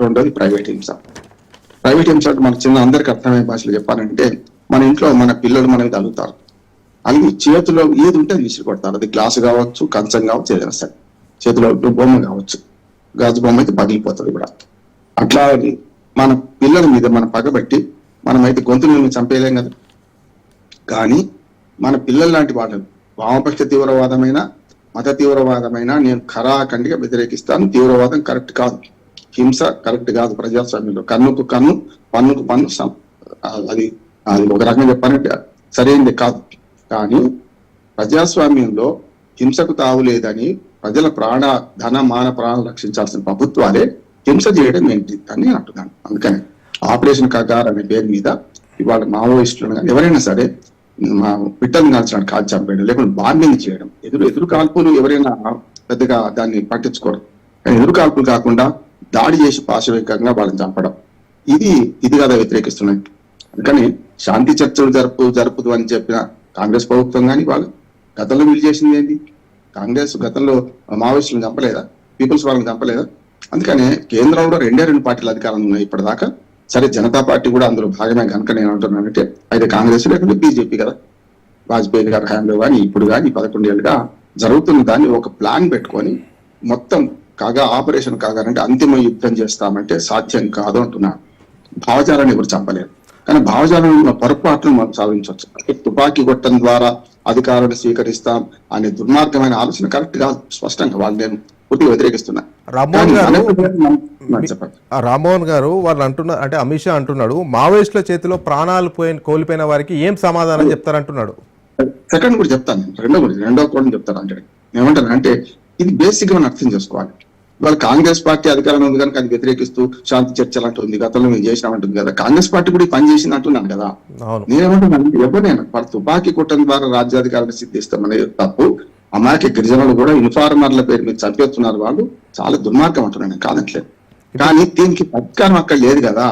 రెండోది ప్రైవేట్ హింస. ప్రైవేట్ హింస అంటే మన చిన్న అందరికి అర్థమయ్యే భాషలో చెప్పాలంటే మన ఇంట్లో మన పిల్లలు మన మీద అలుగుతారు చేతిలో ఏది ఉంటే అది విసిరి కొడతారు అది గ్లాసు కావచ్చు కంచం కావచ్చు ఏదైనా సరే. చేతిలో బొమ్మ కావచ్చు. గాజు బొమ్మ అయితే పగిలిపోతుంది కూడా. అట్లా మన పిల్లల మీద మనం పగబట్టి మనమైతే గొంతు గొంతులను చంపేయలేం కదా. కానీ మన పిల్లల లాంటి వాళ్ళని వామపక్ష తీవ్రవాదమైన మత తీవ్రవాదమైన నేను ఖరాఖండిగా వ్యతిరేకిస్తాను. తీవ్రవాదం కరెక్ట్ కాదు. హింస కరెక్ట్ కాదు ప్రజాస్వామ్యంలో. కన్నుకు కన్ను పన్నుకు పన్ను అది అది ఒక రకంగా చెప్పాలంటే సరైనది కాదు. కానీ ప్రజాస్వామ్యంలో హింసకు తావు లేదని ప్రజల ప్రాణ ధన మాన ప్రాణాలు రక్షించాల్సిన ప్రభుత్వాలే హింస చేయడం ఏంటి అని అంటున్నాను. అందుకని ఆపరేషన్ కగార్ అనే పేరు మీద ఇవాళ మావోయిస్టులను కానీ ఎవరైనా సరే మా పిట్టలు కాల్చడానికి కాల్ చంపేయడం లేకుంటే బాంబింగ్ చేయడం ఎదురు ఎదురు కాల్పులు ఎవరైనా పెద్దగా దాన్ని పట్టించుకోరు. కానీ ఎదురు కాల్పులు కాకుండా దాడి చేసి పాశవికంగా వాళ్ళని చంపడం. ఇది ఇది కదా వ్యతిరేకిస్తున్నాయి. అందుకని శాంతి చర్చలు జరుపు జరుపుదు అని చెప్పిన కాంగ్రెస్ ప్రభుత్వం కానీ వాళ్ళు గతంలో వీళ్ళు చేసింది ఏంటి? కాంగ్రెస్ గతంలో మావోయిస్టులను చంపలేదా? పీపుల్స్ వాళ్ళని చంపలేదా? అందుకనే కేంద్రంలో రెండే రెండు పార్టీలు అధికారంలో ఉన్నాయి ఇప్పటిదాకా. సరే జనతా పార్టీ కూడా అందులో భాగమే కనుక నేను అంటున్నానంటే అయితే కాంగ్రెస్ లేకుంటే బీజేపీ కదా? వాజ్పేయి గారి హయాంలో కానీ ఇప్పుడు కానీ పదకొండేళ్ళుగా జరుగుతున్న దాన్ని ఒక ప్లాన్ పెట్టుకొని మొత్తం కాగా ఆపరేషన్ కాగానంటే అంతిమ యుద్ధం చేస్తామంటే సాధ్యం కాదు అంటున్నాను భావజాలాన్ని ఎవరు చంపలేరు. కానీ భావజాలంలో ఉన్న పొరపాట్లను మనం సాధించవచ్చు. తుపాకీ కొట్టడం ద్వారా అధికారాన్ని స్వీకరిస్తాం అనే దుర్మార్గమైన ఆలోచన కరెక్ట్ కాదు. స్పష్టంగా వాళ్ళు నేను పూర్తిగా వ్యతిరేకిస్తున్నా. రామ్మోహన్ గారు వాళ్ళు అంటున్నారు అంటే అమిత్ షా అంటున్నాడు మావోయిస్టుల చేతిలో ప్రాణాలు పోయిన కోల్పోయిన వారికి ఏం సమాధానం చెప్తారంటున్నాడు? సెకండ్ కూడా చెప్తాను. రెండో కూడా రెండో కూడా చెప్తాను అంటే ఏమంటాను అంటే ఇది బేసిక్గా మనం అర్థం చేసుకోవాలి. ఇవాళ కాంగ్రెస్ పార్టీ అధికారంలో ఉంది కనుక అది వ్యతిరేకిస్తూ శాంతి చర్చలు అంటుంది గతంలో మేము చేసినామంటుంది కదా కాంగ్రెస్ పార్టీ కూడా పని చేసింది అంటున్నాను కదా. నేనేమంటున్నాను ఎవరైనా వారు తుపాకీ కొట్టడం ద్వారా రాజ్యాధికారాన్ని సిద్ధిస్తామనేది తప్పు అమాయక గిరిజనులు కూడా యూనిఫార్మర్ల పేరు మీద చంపేస్తున్నారు వాళ్ళు. చాలా దుర్మార్గం అంటున్నాను నేను కాదంటలేదు కానీ దీనికి పరిష్కారం అక్కడ లేదు కదా.